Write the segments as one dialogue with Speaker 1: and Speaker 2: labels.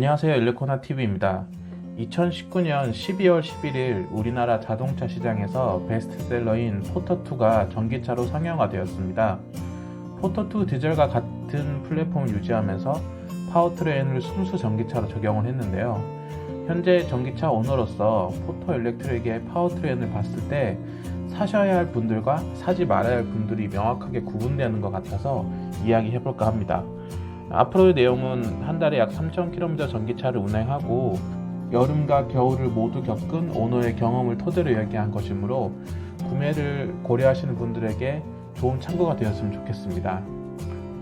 Speaker 1: 안녕하세요 일레코나 TV입니다. 2019년 12월 11일 우리나라 자동차 시장에서 베스트셀러인 포터2가 전기차로 상용화되었습니다. 포터2 디젤과 같은 플랫폼을 유지하면서 파워트레인을 순수 전기차로 적용을 했는데요. 현재 전기차 오너로서 포터 일렉트릭의 파워트레인을 봤을 때 사셔야 할 분들과 사지 말아야 할 분들이 명확하게 구분되는 것 같아서 이야기해볼까 합니다. 앞으로의 내용은 한 달에 약 3,000km 전기차를 운행하고 여름과 겨울을 모두 겪은 오너의 경험을 토대로 이야기한 것이므로 구매를 고려하시는 분들에게 좋은 참고가 되었으면 좋겠습니다.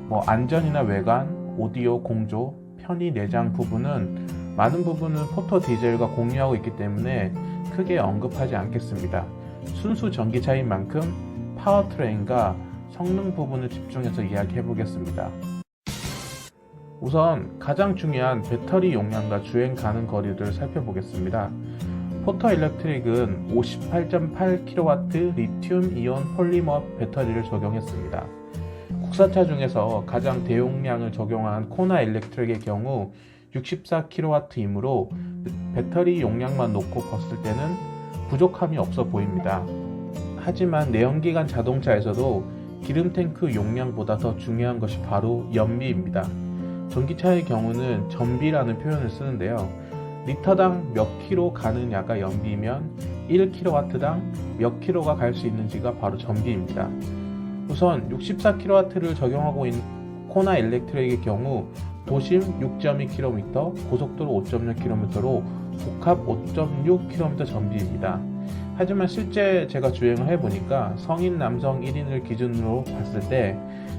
Speaker 1: 뭐 안전이나 외관, 오디오, 공조, 편의, 내장 부분은 많은 부분은 포터 디젤과 공유하고 있기 때문에 크게 언급하지 않겠습니다. 순수 전기차인 만큼 파워트레인과 성능 부분을 집중해서 이야기해 보겠습니다. 우선 가장 중요한 배터리 용량과 주행 가능 거리를 살펴보겠습니다. 포터 일렉트릭은 58.8kW 리튬 이온 폴리머 배터리를 적용했습니다. 국산차 중에서 가장 대용량을 적용한 코나 일렉트릭의 경우 64kW이므로 배터리 용량만 놓고 봤을 때는 부족함이 없어 보입니다. 하지만 내연기관 자동차에서도 기름 탱크 용량보다 더 중요한 것이 바로 연비입니다. 전기차의 경우는 전비라는 표현을 쓰는데요. 리터당 몇 킬로 가느냐가 연비면 1kW당 몇 킬로가 갈 수 있는지가 바로 전비입니다. 우선 64kW를 적용하고 있는 코나 일렉트릭의 경우 도심 6.2km, 고속도로 5.6km로 복합 5.6km 전비입니다. 하지만 실제 제가 주행을 해보니까 성인 남성 1인을 기준으로 봤을 때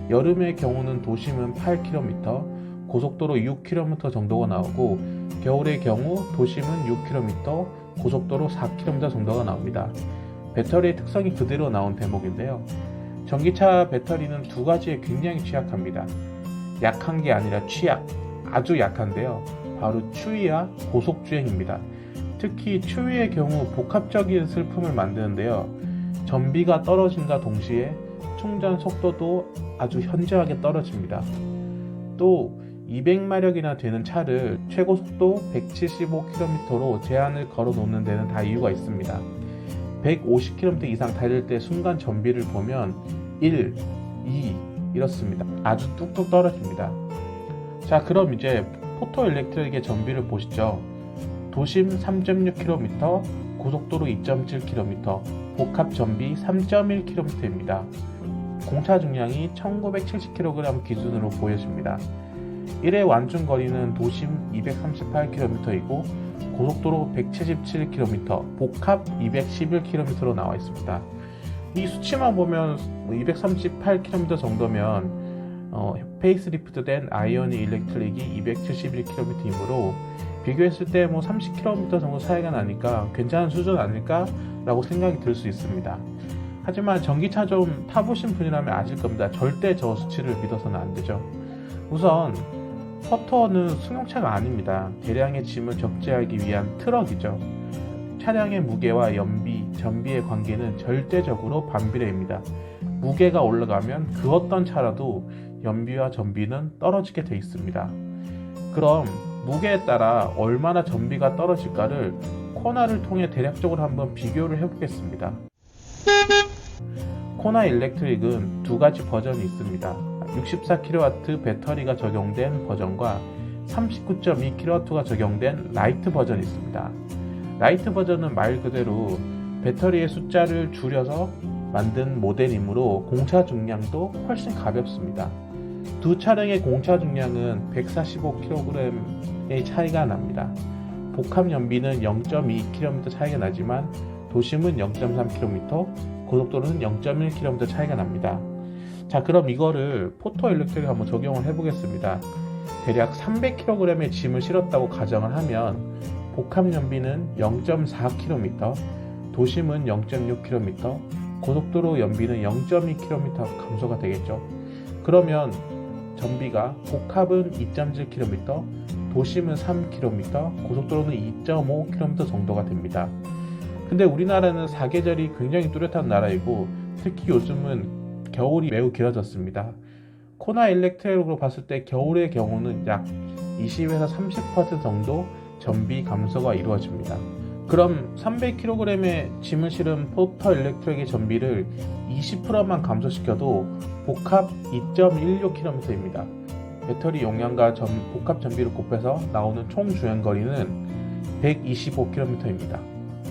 Speaker 1: 여름의 경우는 도심은 8km, 고속도로 6km 정도가 나오고 겨울의 경우 도심은 6km, 고속도로 4km 정도가 나옵니다. 배터리의 특성이 그대로 나온 대목인데요. 전기차 배터리는 두 가지에 굉장히 취약합니다. 약한 게 아니라 취약, 아주 약한데요. 바로 추위와 고속주행입니다. 특히 추위의 경우 복합적인 슬픔을 만드는데요. 전비가 떨어진과 동시에 충전 속도도 아주 현저하게 떨어집니다. 또 200마력이나 되는 차를 최고 속도 175km로 제한을 걸어 놓는 데는 다 이유가 있습니다. 150km 이상 달릴 때 순간 전비를 보면 1, 2 이렇습니다. 아주 뚝뚝 떨어집니다. 자, 그럼 이제 포토 일렉트릭의 전비를 보시죠. 도심 3.6km, 고속도로 2.7km, 복합 전비 3.1km입니다. 공차 중량이 1970kg 기준으로 보여집니다. 1회 완충 거리는 도심 238km이고 고속도로 177km, 복합 211km로 나와 있습니다. 이 수치만 보면 238km 정도면 어, 페이스리프트된 아이오니 일렉트릭이 271km이므로 비교했을 때 뭐 30km 정도 차이가 나니까 괜찮은 수준 아닐까라고 생각이 들 수 있습니다. 하지만 전기차 좀 타보신 분이라면 아실 겁니다. 절대 저 수치를 믿어서는 안 되죠. 우선 퍼터는 승용차가 아닙니다. 대량의 짐을 적재하기 위한 트럭이죠. 차량의 무게와 연비, 전비의 관계는 절대적으로 반비례입니다. 무게가 올라가면 그 어떤 차라도 연비와 전비는 떨어지게 돼 있습니다. 그럼 무게에 따라 얼마나 전비가 떨어질까를 코나를 통해 대략적으로 한번 비교를 해보겠습니다. 코나 일렉트릭은 두 가지 버전이 있습니다. 64kW 배터리가 적용된 버전과 39.2kW가 적용된 라이트 버전이 있습니다. 라이트 버전은 말 그대로 배터리의 숫자를 줄여서 만든 모델이므로 공차 중량도 훨씬 가볍습니다. 두 차량의 공차 중량은 145kg의 차이가 납니다. 복합 연비는 0.2km 차이가 나지만 도심은 0.3km, 고속도로는 0.1km 차이가 납니다. 자, 그럼 이거를 포토 일렉트릭 한번 적용을 해보겠습니다. 대략 300kg의 짐을 실었다고 가정을 하면 복합 연비는 0.4km, 도심은 0.6km, 고속도로 연비는 0.2km 감소가 되겠죠. 그러면 전비가 복합은 2.7km, 도심은 3km, 고속도로는 2.5km 정도가 됩니다. 근데 우리나라는 사계절이 굉장히 뚜렷한 나라이고 특히 요즘은 겨울이 매우 길어졌습니다. 코나 일렉트릭으로 봤을 때 겨울의 경우는 약 20에서 30% 정도 전비 감소가 이루어집니다. 그럼 300kg의 짐을 실은 포터 일렉트릭의 전비를 20%만 감소시켜도 복합 2.16km입니다. 배터리 용량과 전- 복합 전비를 곱해서 나오는 총 주행 거리는 125km입니다.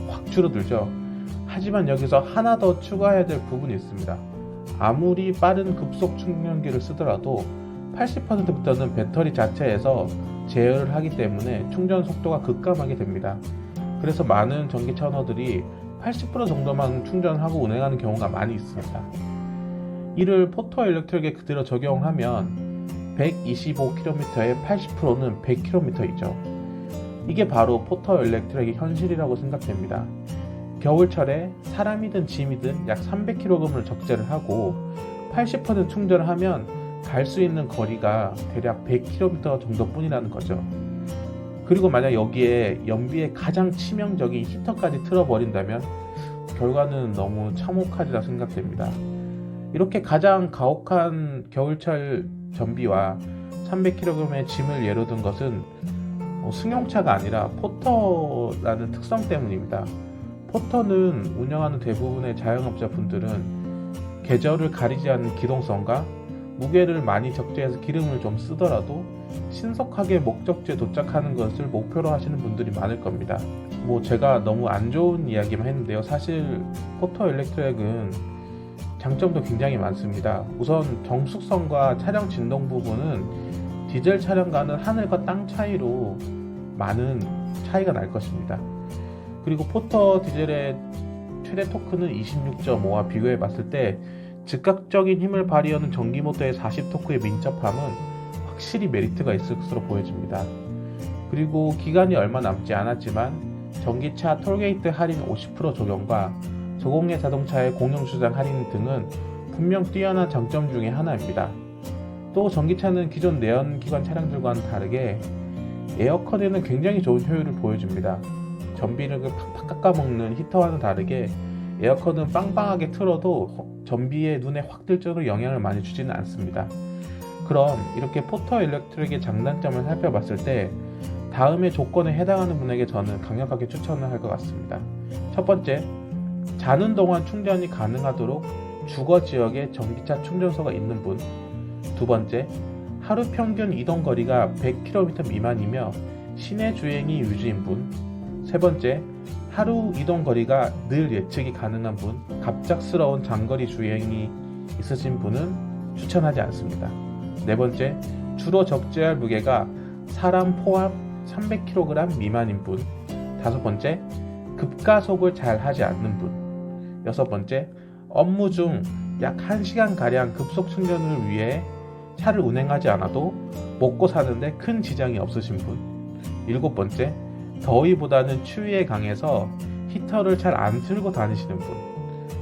Speaker 1: 확 줄어들죠. 하지만 여기서 하나 더 추가해야 될 부분이 있습니다. 아무리 빠른 급속 충전기를 쓰더라도 80%부터는 배터리 자체에서 제어를 하기 때문에 충전 속도가 급감하게 됩니다. 그래서 많은 전기차 오너들이 80% 정도만 충전하고 운행하는 경우가 많이 있습니다. 이를 포터 일렉트릭에 그대로 적용하면 125km의 80%는 100km이죠. 이게 바로 포터 일렉트릭의 현실이라고 생각됩니다. 겨울철에 사람이든 짐이든 약 300kg을 적재를 하고 80% 충전을 하면 갈 수 있는 거리가 대략 100km 정도뿐이라는 거죠. 그리고 만약 여기에 연비에 가장 치명적인 히터까지 틀어버린다면 결과는 너무 참혹하리라 생각됩니다. 이렇게 가장 가혹한 겨울철 전비와 300kg의 짐을 예로 든 것은 뭐 승용차가 아니라 포터라는 특성 때문입니다. 포터는 운영하는 대부분의 자영업자 분들은 계절을 가리지 않는 기동성과 무게를 많이 적재해서 기름을 좀 쓰더라도 신속하게 목적지에 도착하는 것을 목표로 하시는 분들이 많을 겁니다. 뭐 제가 너무 안 좋은 이야기만 했는데요. 사실 포터 일렉트릭은 장점도 굉장히 많습니다. 우선 정숙성과 차량 진동 부분은 디젤 차량과는 하늘과 땅 차이로 많은 차이가 날 것입니다. 그리고 포터 디젤의 최대 토크는 26.5와 비교해 봤을 때 즉각적인 힘을 발휘하는 전기 모터의 40 토크의 민첩함은 확실히 메리트가 있을 것으로 보여집니다. 그리고 기간이 얼마 남지 않았지만 전기차 톨게이트 할인 50% 적용과 저공해 자동차의 공영 주장 할인 등은 분명 뛰어난 장점 중의 하나입니다. 또 전기차는 기존 내연기관 차량들과는 다르게 에어컨에는 굉장히 좋은 효율을 보여줍니다. 전비를 팍팍 깎아먹는 히터와는 다르게 에어컨은 빵빵하게 틀어도 전비에 눈에 확 들 정도로 영향을 많이 주지는 않습니다. 그럼 이렇게 포터 일렉트릭의 장단점을 살펴봤을 때 다음의 조건에 해당하는 분에게 저는 강력하게 추천을 할 것 같습니다. 첫 번째, 자는 동안 충전이 가능하도록 주거 지역에 전기차 충전소가 있는 분. 두 번째, 하루 평균 이동 거리가 100km 미만이며 시내 주행이 유지인 분. 세 번째, 하루 이동 거리가 늘 예측이 가능한 분, 갑작스러운 장거리 주행이 있으신 분은 추천하지 않습니다. 네 번째, 주로 적재할 무게가 사람 포함 300kg 미만인 분. 다섯 번째, 급가속을 잘 하지 않는 분. 여섯 번째, 업무 중 약 1시간 가량 급속 충전을 위해 차를 운행하지 않아도 먹고 사는데 큰 지장이 없으신 분. 일곱 번째, 더위보다는 추위에 강해서 히터를 잘 안 틀고 다니시는 분.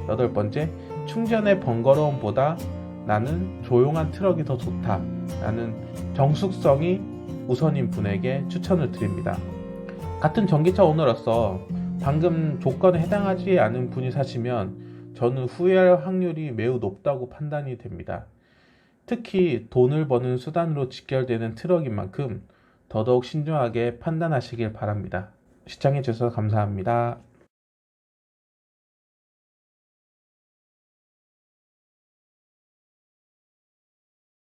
Speaker 1: 여덟 번째, 충전의 번거로움보다 나는 조용한 트럭이 더 좋다. 라는 정숙성이 우선인 분에게 추천을 드립니다. 같은 전기차 오너로서 방금 조건에 해당하지 않은 분이 사시면 저는 후회할 확률이 매우 높다고 판단이 됩니다. 특히 돈을 버는 수단으로 직결되는 트럭인 만큼 더더욱 신중하게 판단하시길 바랍니다. 시청해주셔서 감사합니다.